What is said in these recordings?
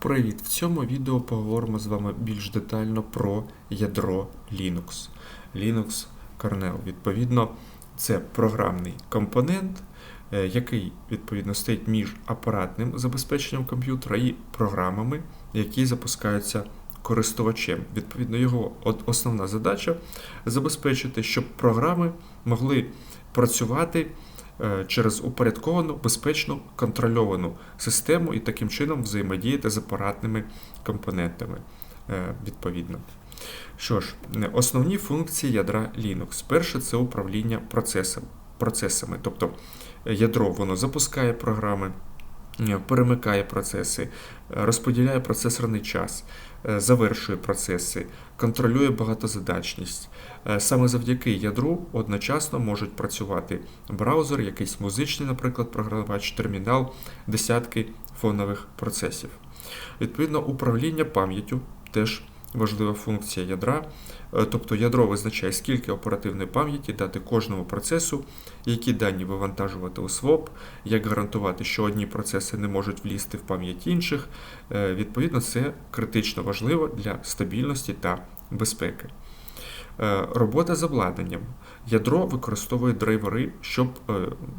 Привіт! В цьому відео поговоримо з вами більш детально про ядро Linux. Linux Kernel. Відповідно, це програмний компонент, е, який відповідно стоїть між апаратним забезпеченням комп'ютера і програмами, які запускаються користувачем. Відповідно, його основна задача забезпечити, щоб програми могли працювати через упорядковану, безпечну, контрольовану систему і таким чином взаємодіяти з апаратними компонентами. е, Відповідно. Що ж, е, основні функції ядра Linux. Перше це управління процесами, процесами. Тобто е, ядро воно запускає програми, е, перемикає процеси, е, розподіляє процесорний час, е, завершує процеси, контролює багатозадачність. Е, Саме завдяки ядру одночасно можуть працювати браузер, якийсь музичний, наприклад, програвач, термінал, десятки фонових процесів. Відповідно, управління пам'яттю теж важлива функція ядра. Е, Тобто ядро визначає, скільки оперативної пам'яті дати кожному процесу, які дані вивантажувати у СВОП, як гарантувати, що одні процеси не можуть влізти в пам'ять інших. Е, Відповідно, це критично важливо для стабільності та безпеки. Е, Робота з обладнанням. Ядро використовує драйвери, щоб,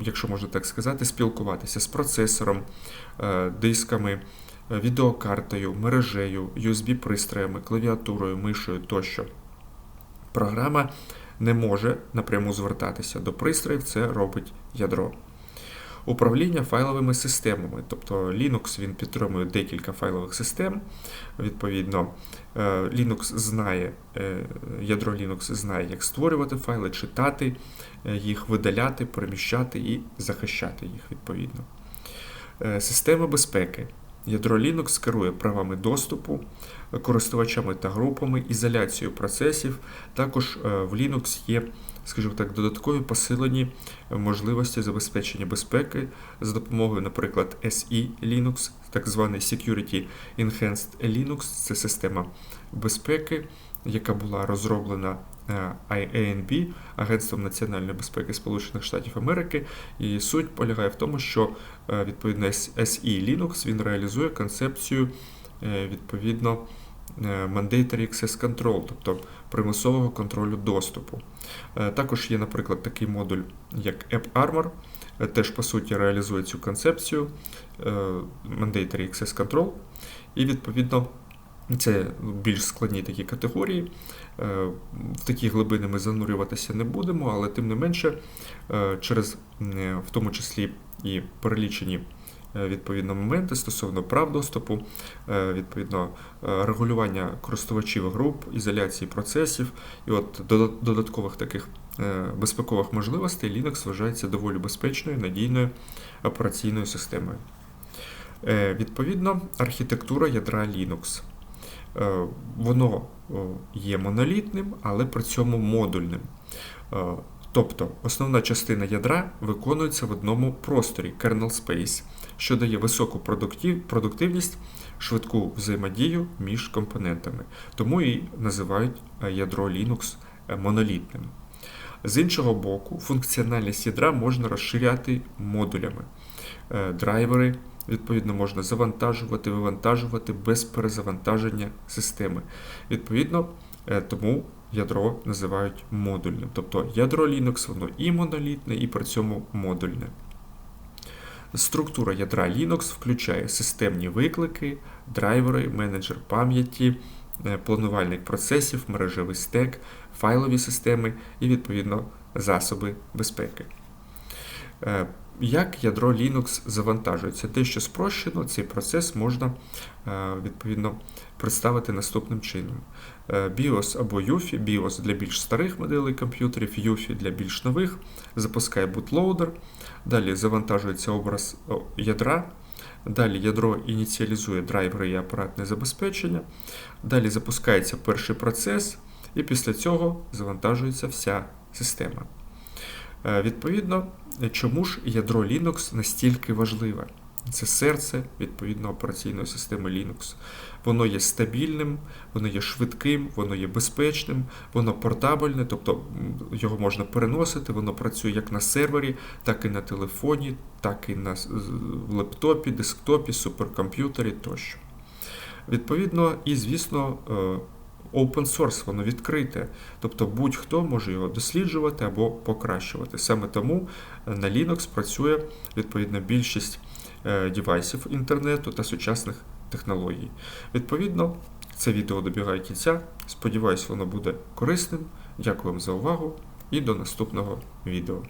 якщо можна так сказати, спілкуватися з процесором, дисками, відеокартою, мережею, USB-пристроями, клавіатурою, мишею тощо. Програма не може напряму звертатися до пристроїв, це робить ядро. Управління файловими системами, тобто Linux він підтримує декілька файлових систем. Відповідно, е, Linux знає, е, ядро Linux знає, як створювати файли, читати е, їх, видаляти, переміщати і захищати їх відповідно. Система безпеки. Ядро Linux керує правами доступу, користувачами та групами, ізоляцією процесів. Також е, в Linux є, скажімо так, додаткові посилені можливості забезпечення безпеки за допомогою, наприклад, SE Linux, так званий Security Enhanced Linux, це система безпеки, яка була розроблена IANB, Агентством національної безпеки Сполучених Штатів Америки. І суть полягає в тому, що е, відповідно SE Linux він реалізує концепцію е, відповідно е, Mandatory Access Control, тобто примусового контролю доступу. Е, Також є, наприклад, такий модуль, як AppArmor, е, теж по суті реалізує цю концепцію е, Mandatory Access Control, і відповідно. Це більш складні такі категорії. Е, В такі глибини ми занурюватися не будемо, але тим не менше, е, через е, в тому числі і перелічені відповідно моменти стосовно прав доступу, відповідно регулювання користувачів груп, ізоляції процесів і от додаткових таких безпекових можливостей Linux вважається доволі безпечною, надійною операційною системою. Відповідно, архітектура ядра Linux. Е, Воно є монолітним, але при цьому модульним. Е, Тобто основна частина ядра виконується в одному просторі kernel space, що дає високу продуктивність, швидку взаємодію між компонентами. Тому і називають е, ядро Linux е, монолітним. З іншого боку, функціональність ядра можна розширяти модулями. Е, Драйвери відповідно можна завантажувати, вивантажувати без перезавантаження системи. Відповідно, е, тому ядро називають модульним. Тобто ядро Linux воно і монолітне, і при цьому модульне. Структура ядра Linux включає системні виклики, драйвери, менеджер пам'яті, е, планувальник процесів, мережевий стек, файлові системи і, відповідно, засоби безпеки. Як ядро Linux завантажується? Дещо спрощено, цей процес можна е, відповідно представити наступним чином. Е, BIOS або UEFI, BIOS для більш старих моделей комп'ютерів, UEFI для більш нових, запускає бутлоудер, далі завантажується образ ядра, далі ядро ініціалізує драйвери і апаратне забезпечення, далі запускається перший процес, і після цього завантажується вся система. Е, Відповідно, чому ж ядро Linux настільки важливе? Це серце відповідно операційної системи Linux. Воно є стабільним, воно є швидким, воно є безпечним, воно портабельне, тобто його можна переносити, воно працює як на сервері, так і на телефоні, так і на лептопі, десктопі, суперкомп'ютері тощо. Відповідно, і звісно, е, open source, воно відкрите. Тобто будь-хто може його досліджувати або покращувати. Саме тому е, на Linux працює відповідно більшість е, девайсів інтернету та сучасних технологій. Відповідно, це відео добігає кінця. Сподіваюсь, воно буде корисним. Дякую вам за увагу і до наступного відео.